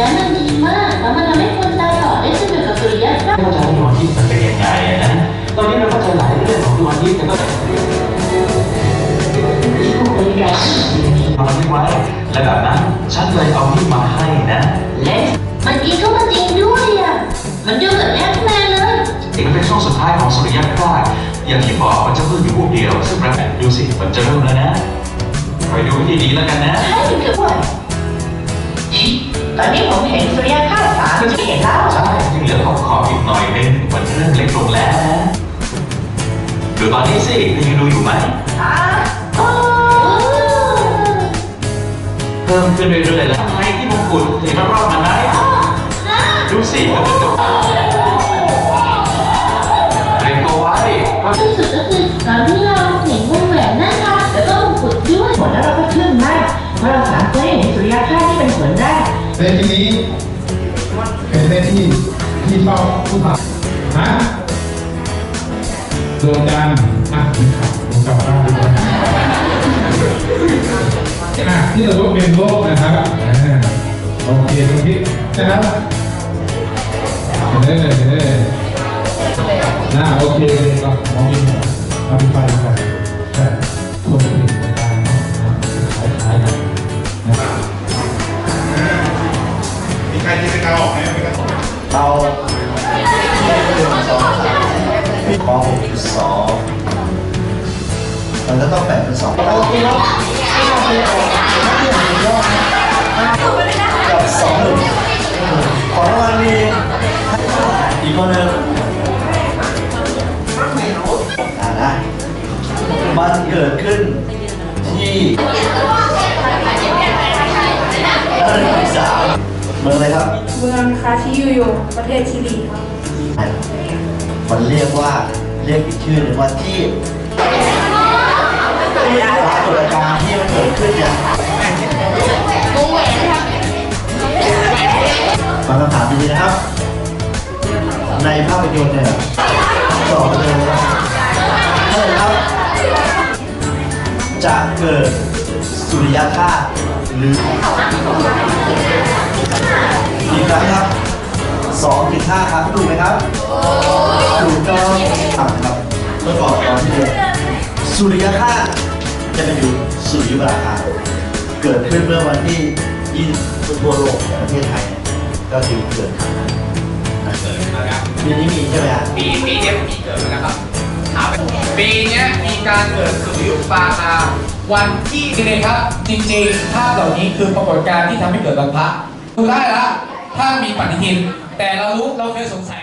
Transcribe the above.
นั้นมันดีมากแล้วมันทำให้คนตาบอดได้สนุกกับสุริยะคราเข้าใจดวงอาทิตย์มันเป็นยังไงนะ ตอนนี้เราเข้าใจหลายเรื่องของดวงอาทิตย์แต่ก็ผู้บริการทำไม่ไว้และแบบนั้นฉันเลยเอาที่มาให้นะและมันจริงก็มันจริงด้วยอะมันดูเหมือนแอปแมนเลยอีกมันเป็นช่วงสุดท้ายของสุริยคราสอย่างที่บอกมันจะเพิ่งอยู่พวกเดียว ซึ่งแปลกดูสิมันจะเริ่มแล้วนะคอยดูให้ดีแล้วกันนะใช่คือว่า ตอนนี้ผมเห็นสุริยะคราสสามจะเห็นแล้วใช่ยังเหลือขอบขอบอีกหน่อยนึงมันเริ่มเล็กลงแล้วนะดูตอนนี้สิคุณยังดูอยู่ไหมอ่าโอ้เพิ่มขึ้นเรื่อยๆแล้วทำไมที่มงกุฎถึงรอบๆมันได้ดูสิมันเป็นตัวเรียนตัวไว้ก็ที่สุดก็คือตอนที่เราเห็นวงแหวนนั่นค่ะแล้วก็มงกุฎด้วยหมดแล้วเราก็ทึ่งมากเพราะเราสาม เลขที่นี้ เป็นเลขที่ที่ชอบผู้ผ่าฮะโดวงจันอะผมขับผมกลับบ้านดีกว่าอะที่เราว่าเป็นโลกนะครับโอเคตรงนี้นะครับเห็นได้เลยน่าโอเคเลยก็มองยินเอาไปไฟไป เราหนึ่งสองสามมีข้อหกจุดสองมันก็ต้องแบ่งเป็นสองกับสองหนึ่งของรางวัลมีอีกคนหนึ่งอ่านะมันเกิดขึ้นที่ระดับสาม มืองอะไรครับ เมืองคาชิยูโยประเทศชิลีครับมันเรียกว่าเรียกอีกชื่อหนึ่งว่าที่ที่ปรากฏการณ์ที่มันเกิดขึ้นเนี่ยวงแหวนครับฟังคำถามดีๆนะครับ ในภาพยนตร์เนี่ยสองเลยว่าเท่าไหร่ครับ จะเกิดสุริยคราสหรือ ครับถูกต้องถามครับเมื่อก่อนตอนที่เรียนสุริยคราจะเป็นอยู่สุริยุปราคาเกิดขึ้นเมื่อวันที่ยี่ทั่วโลกประเทศไทย ก็คือเกิดครั้งนั้นปีนี้มีใช่ไหมฮะปีปีเนี้มีเกิดมาแล้วครับปีเนี้ยมีการเกิดสุริยุปราคาวันที่จริงๆครับ จริงๆภาพเหล่านี้คือปรากฏการณ์ที่ทำให้เกิดวันพระดูได้ละถ้ามีปฏิทิน แต่เรารู้เราเคยสงสัย